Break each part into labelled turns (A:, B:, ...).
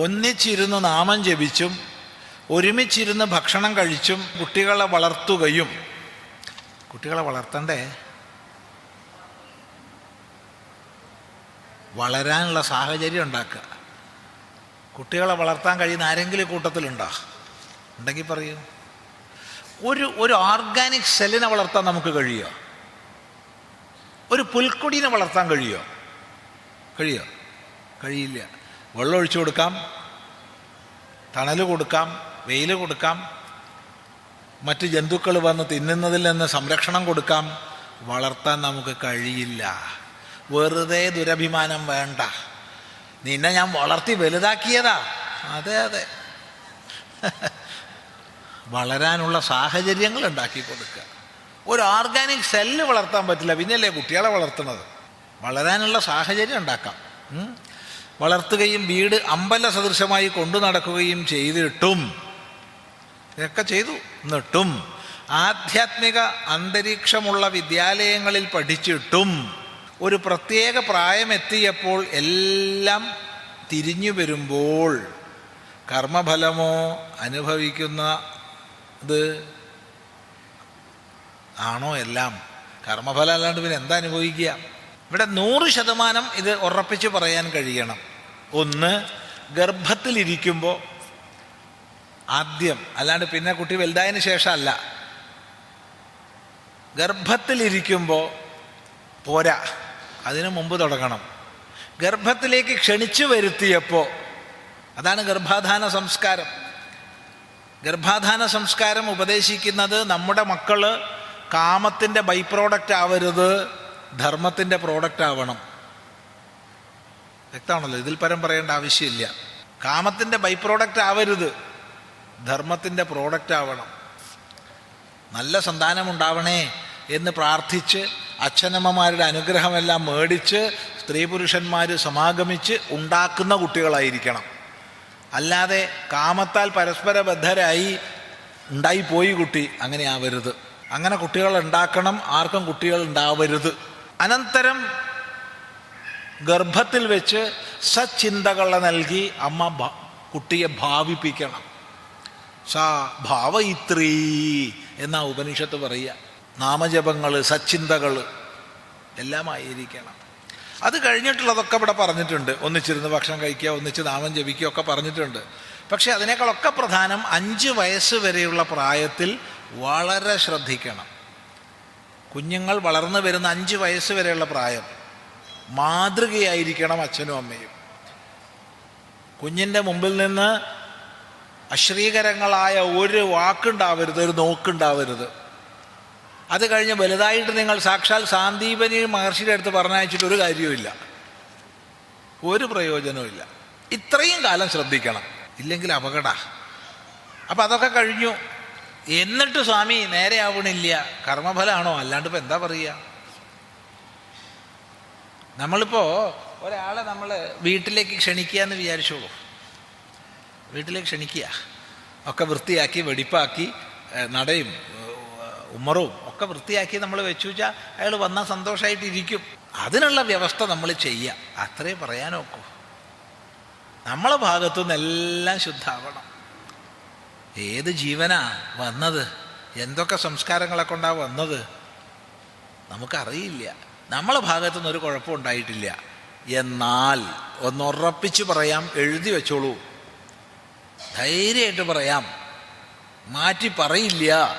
A: ഒന്നിച്ചിരുന്ന് നാമം ജപിച്ചും ഒരുമിച്ചിരുന്ന് ഭക്ഷണം കഴിച്ചും കുട്ടികളെ വളർത്തുകയും. കുട്ടികളെ വളർത്തണ്ടേ? വളരാനുള്ള സാഹചര്യം ഉണ്ടാക്കുക. കുട്ടികളെ വളർത്താൻ കഴിയുന്ന ആരെങ്കിലും കൂട്ടത്തിലുണ്ടോ? ഉണ്ടെങ്കിൽ പറയൂ. ഒരു ഒരു ഓർഗാനിക് സെല്ലിനെ വളർത്താൻ നമുക്ക് കഴിയുമോ ഒരു പുൽക്കൊടിനെ വളർത്താൻ കഴിയുമോ കഴിയുമോ കഴിയില്ല. വെള്ളം ഒഴിച്ചു കൊടുക്കാം. തണൽ കൊടുക്കാം. വെയിൽ കൊടുക്കാം. മറ്റ് ജന്തുക്കൾ വന്ന് തിന്നുന്നതിൽ നിന്ന് സംരക്ഷണം കൊടുക്കാം. വളർത്താൻ നമുക്ക് കഴിയില്ല. വെറുതെ ദുരഭിമാനം വേണ്ട. നിന്നെ ഞാൻ വളർത്തി വലുതാക്കിയതാ. അതെ അതെ. വളരാനുള്ള സാഹചര്യങ്ങൾ ഉണ്ടാക്കി കൊടുക്കുക. ഒരു ഓർഗാനിക് സെല്ല് വളർത്താൻ പറ്റില്ല. പിന്നെയല്ലേ കുട്ടികളെ വളർത്തുന്നത്? വളരാനുള്ള സാഹചര്യം ഉണ്ടാക്കാം. വളർത്തുകയും വീട് അമ്പല സദൃശമായി കൊണ്ടു നടക്കുകയും ചെയ്തിട്ടും ഇതൊക്കെ ചെയ്തു എന്നിട്ടും ആധ്യാത്മിക അന്തരീക്ഷമുള്ള വിദ്യാലയങ്ങളിൽ പഠിച്ചിട്ടും ഒരു പ്രത്യേക പ്രായമെത്തിയപ്പോൾ എല്ലാം തിരിഞ്ഞു വരുമ്പോൾ കർമ്മഫലമോ അനുഭവിക്കുന്ന ഇത് ആണോ എല്ലാം? കർമ്മഫലം അല്ലാണ്ട് പിന്നെ എന്താ അനുഭവിക്കുക? ഇവിടെ നൂറ് ശതമാനം ഇത് ഉറപ്പിച്ച് പറയാൻ കഴിയണം. ഒന്ന് ഗർഭത്തിലിരിക്കുമ്പോൾ ആദ്യം അല്ലാണ്ട് പിന്നെ കുട്ടി വലുതായതിന് ശേഷമല്ല. ഗർഭത്തിലിരിക്കുമ്പോൾ പോരാ അതിനു മുമ്പ് തുടങ്ങണം. ഗർഭത്തിലേക്ക് ക്ഷണിച്ചു വരുത്തിയപ്പോൾ അതാണ് ഗർഭാധാന സംസ്കാരം. ഗർഭാധാന സംസ്കാരം ഉപദേശിക്കുന്നത് നമ്മുടെ മക്കൾ കാമത്തിന്റെ ബൈ പ്രോഡക്റ്റ് ആവരുത് ധർമ്മത്തിന്റെ പ്രോഡക്റ്റ് ആവണം. വ്യക്തമാണല്ലോ. ഇതിൽ പരം പറയേണ്ട ആവശ്യമില്ല. കാമത്തിന്റെ ബൈ പ്രോഡക്റ്റ് ആവരുത്. ധർമ്മത്തിന്റെ പ്രോഡക്റ്റ് ആവണം. നല്ല സന്താനം ഉണ്ടാവണേ എന്ന് പ്രാർത്ഥിച്ച് അച്ഛനമ്മമാരുടെ അനുഗ്രഹമെല്ലാം മേടിച്ച് സ്ത്രീ പുരുഷന്മാർ സമാഗമിച്ച് ഉണ്ടാക്കുന്ന കുട്ടികളായിരിക്കണം. അല്ലാതെ കാമത്താൽ പരസ്പര ബദ്ധരായി ഉണ്ടായിപ്പോയി കുട്ടി അങ്ങനെ ആവരുത് അങ്ങനെ കുട്ടികൾ ഉണ്ടാക്കണം ആർക്കും കുട്ടികൾ ഉണ്ടാവരുത്. അനന്തരം ഗർഭത്തിൽ വെച്ച് സച്ചിന്തകൾ നൽകി അമ്മ കുട്ടിയെ ഭാവിപ്പിക്കണം. സാ ഭാവയിത്രീ എന്നാ ഉപനിഷത്ത് പറയുക. നാമജപങ്ങൾ സച്ചിന്തകൾ എല്ലാം ആയിരിക്കണം. അത് കഴിഞ്ഞിട്ടുള്ളതൊക്കെ ഇവിടെ പറഞ്ഞിട്ടുണ്ട്. ഒന്നിച്ചിരുന്ന് ഭക്ഷണം കഴിക്കുക ഒന്നിച്ച് നാമം ജപിക്കുക ഒക്കെ പറഞ്ഞിട്ടുണ്ട്. പക്ഷേ അതിനേക്കാളൊക്കെ പ്രധാനം അഞ്ച് വയസ്സ് വരെയുള്ള പ്രായത്തിൽ വളരെ ശ്രദ്ധിക്കണം. കുഞ്ഞുങ്ങൾ വളർന്നു വരുന്ന അഞ്ച് വയസ്സ് വരെയുള്ള പ്രായം. മാതൃകയായിരിക്കണം അച്ഛനും അമ്മയും. കുഞ്ഞിന്റെ മുമ്പിൽ നിന്ന് അശ്രീകരങ്ങളായ ഒരു വാക്കുണ്ടാവരുത് ഒരു നോക്കുണ്ടാവരുത്. അത് കഴിഞ്ഞ് വലുതായിട്ട് നിങ്ങൾ സാക്ഷാൽ സാന്ദീപനി മഹർഷിയുടെ അടുത്ത് പറഞ്ഞയച്ചിട്ട് ഒരു കാര്യവുമില്ല. ഒരു പ്രയോജനവുമില്ല ഇത്രയും കാലം ശ്രദ്ധിക്കണം. ഇല്ലെങ്കിൽ അപകട. അപ്പം അതൊക്കെ കഴിഞ്ഞു. എന്നിട്ട് സ്വാമി നേരെ ആവണില്ല കർമ്മഫലമാണോ അല്ലാണ്ട് ഇപ്പം എന്താ പറയുക? നമ്മളിപ്പോൾ ഒരാളെ നമ്മൾ വീട്ടിലേക്ക് ക്ഷണിക്കുക എന്ന് വിചാരിച്ചോളൂ. വീട്ടിലേക്ക് ക്ഷണിക്കുക. ഒക്കെ വൃത്തിയാക്കി വെടിപ്പാക്കി നടയും ഉമ്മറും ഒക്കെ വൃത്തിയാക്കി നമ്മൾ വെച്ചു വെച്ചാൽ അയാൾ വന്നാൽ സന്തോഷമായിട്ടിരിക്കും അതിനുള്ള വ്യവസ്ഥ നമ്മൾ ചെയ്യുക അത്രേ പറയാനൊക്കൂ. നമ്മളെ ഭാഗത്തുനിന്ന് എല്ലാം ശുദ്ധാവണം. ഏത് ജീവനാ വന്നത്? എന്തൊക്കെ സംസ്കാരങ്ങളെ കൊണ്ടാണ് വന്നത്? നമുക്കറിയില്ല. നമ്മളെ ഭാഗത്തുനിന്ന് ഒരു കുഴപ്പം ഉണ്ടായിട്ടില്ല. എന്നാൽ ഒന്നുറപ്പിച്ച് പറയാം എഴുതി വെച്ചോളൂ. ധൈര്യമായിട്ട് പറയാം. മാറ്റി പറയില്ല.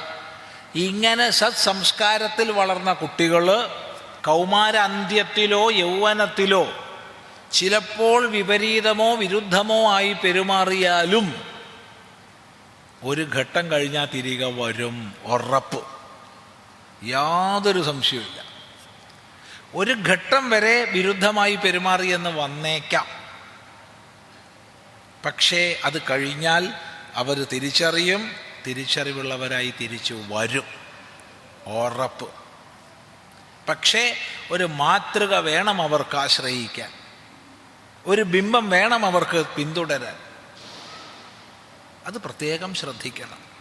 A: ഇങ്ങനെ സത്സംസ്കാരത്തിൽ വളർന്ന കുട്ടികൾ കൗമാരാന്ത്യത്തിലോ യൗവനത്തിലോ ചിലപ്പോൾ വിപരീതമോ വിരുദ്ധമോ ആയി പെരുമാറിയാലും ഒരു ഘട്ടം കഴിഞ്ഞാൽ തിരികെ വരും. ഉറപ്പ്. യാതൊരു സംശയവുമില്ല. ഒരു ഘട്ടം വരെ വിരുദ്ധമായി പെരുമാറിയെന്ന് വന്നേക്കാം. പക്ഷേ അത് കഴിഞ്ഞാൽ അവർ തിരിച്ചറിയും തിരിച്ചറിവുള്ളവരായി തിരിച്ചു വരും. ഉറപ്പ്. പക്ഷേ ഒരു മാതൃക വേണം അവർക്ക് ആശ്രയിക്കാൻ. ഒരു ബിംബം വേണം അവർക്ക് പിന്തുടരാൻ. അത് പ്രത്യേകം ശ്രദ്ധിക്കണം.